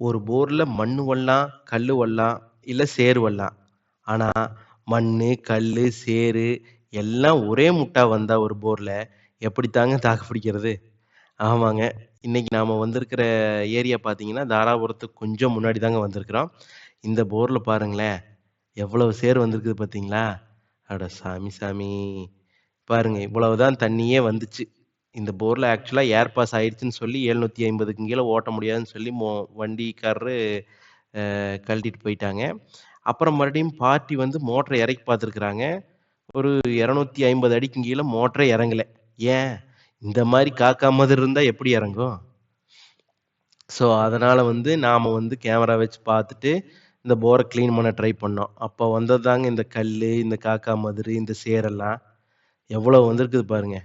ஒரு போரில் மண் வல்லாம் கல் வல்லாம் இல்லை சேர் வல்லாம் ஆனால் மண் கல் சேரு எல்லாம் ஒரே முட்டா வந்தால் ஒரு போரில் எப்படி தாங்க தாக்கு பிடிக்கிறது? ஆமாங்க. இன்னைக்கு நாம் வந்திருக்கிற ஏரியா பார்த்தீங்கன்னா தாராபுரத்துக்கு கொஞ்சம் முன்னாடி தாங்க வந்திருக்கிறோம். இந்த போரில் பாருங்களேன் எவ்வளவு சேர் வந்திருக்குது பார்த்தீங்களா அட சாமி சாமி. பாருங்க இவ்வளவுதான் தண்ணியே வந்துச்சு. இந்த போரில் ஆக்சுவலாக ஏர் பாஸ் ஆயிடுச்சுன்னு சொல்லி எழுநூற்றி ஐம்பதுக்கு கீழே ஓட்ட முடியாதுன்னு சொல்லி மோ வண்டிக்காரரு கழட்டிட்டு போயிட்டாங்க. அப்புறம் மறுபடியும் பார்ட்டி வந்து மோட்டரை இறக்கி பார்த்துருக்குறாங்க. ஒரு இரநூத்தி ஐம்பது அடிக்கு கீழே மோட்டரே இறங்கல. ஏன்? இந்த மாதிரி காக்கா மாதிரி இருந்தால் எப்படி இறங்கும்? ஸோ அதனால் வந்து நாம் வந்து கேமரா வச்சு பார்த்துட்டு இந்த போரை க்ளீன் பண்ண ட்ரை பண்ணோம். அப்போ வந்தது தாங்க இந்த கல் இந்த காக்கா மாதிரி இந்த சேரெல்லாம். எவ்வளோ வந்திருக்குது பாருங்கள்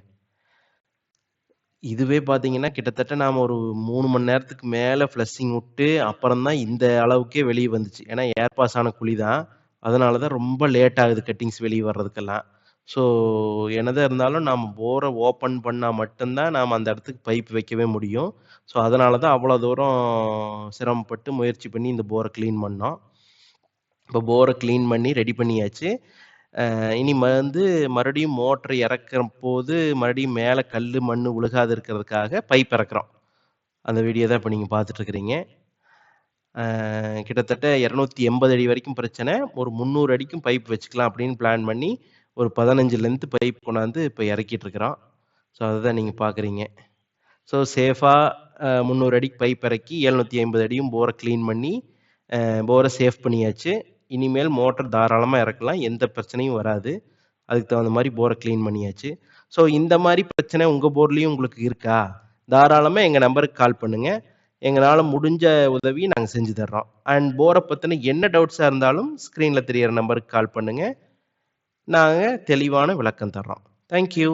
இதுவே பார்த்தீங்கன்னா கிட்டத்தட்ட நாம் ஒரு மூணு மணி நேரத்துக்கு மேலே ஃப்ளஷிங் விட்டு அப்புறம் தான் இந்த அளவுக்கே வெளியே வந்துச்சு. ஏன்னா ஏர் பாஸ் ஆன குழி தான் அதனால தான் ரொம்ப லேட் ஆகுது கட்டிங்ஸ் வெளியே வர்றதுக்கெல்லாம். ஸோ என்னதான் இருந்தாலும் நாம் போரை ஓப்பன் பண்ணால் மட்டும்தான் நாம் அந்த இடத்துக்கு பைப் வைக்கவே முடியும். ஸோ அதனால தான் அவ்வளோ தூரம் சிரமப்பட்டு முயற்சி பண்ணி இந்த போரை க்ளீன் பண்ணோம். இப்போ போரை க்ளீன் பண்ணி ரெடி பண்ணியாச்சு. இனி வந்து மறுபடியும் மோட்டர் இறக்குற போது மறுபடியும் மேலே கல் மண் உழுகாது இருக்கிறதுக்காக பைப் இறக்குறோம். அந்த வீடியோ தான் இப்போ நீங்கள் பார்த்துட்ருக்குறீங்க. கிட்டத்தட்ட இரநூத்தி எண்பது அடி வரைக்கும் பிரச்சனை. ஒரு முந்நூறு அடிக்கும் பைப் வச்சுக்கலாம் அப்படின்னு பிளான் பண்ணி ஒரு பதினஞ்சு லென்த்து பைப் கொண்டாந்து இப்போ இறக்கிட்டு இருக்கிறோம் ஸோ அதை தான் நீங்கள் பார்க்குறீங்க. ஸோ சேஃபாக முந்நூறு அடிக்கு பைப் இறக்கி எழுநூற்றி ஐம்பது அடியும் போரை க்ளீன் பண்ணி போரை சேஃப் பண்ணியாச்சு. இனிமேல் மோட்டர் தாராளமாக இறக்கலாம் எந்த பிரச்சனையும் வராது. அதுக்கு தகுந்த மாதிரி போரை க்ளீன் பண்ணியாச்சு. ஸோ இந்த மாதிரி பிரச்சனை உங்கள் போர்லேயும் உங்களுக்கு இருக்கா? தாராளமாக எங்கள் நம்பருக்கு கால் பண்ணுங்கள் எங்களால் முடிஞ்ச உதவி நாங்கள் செஞ்சு தர்றோம். அண்ட் போரை பற்றின என்ன டவுட்ஸாக இருந்தாலும் ஸ்க்ரீனில் தெரியிற நம்பருக்கு கால் பண்ணுங்கள் நாங்கள் தெளிவான விளக்கம் தர்றோம். தேங்க்யூ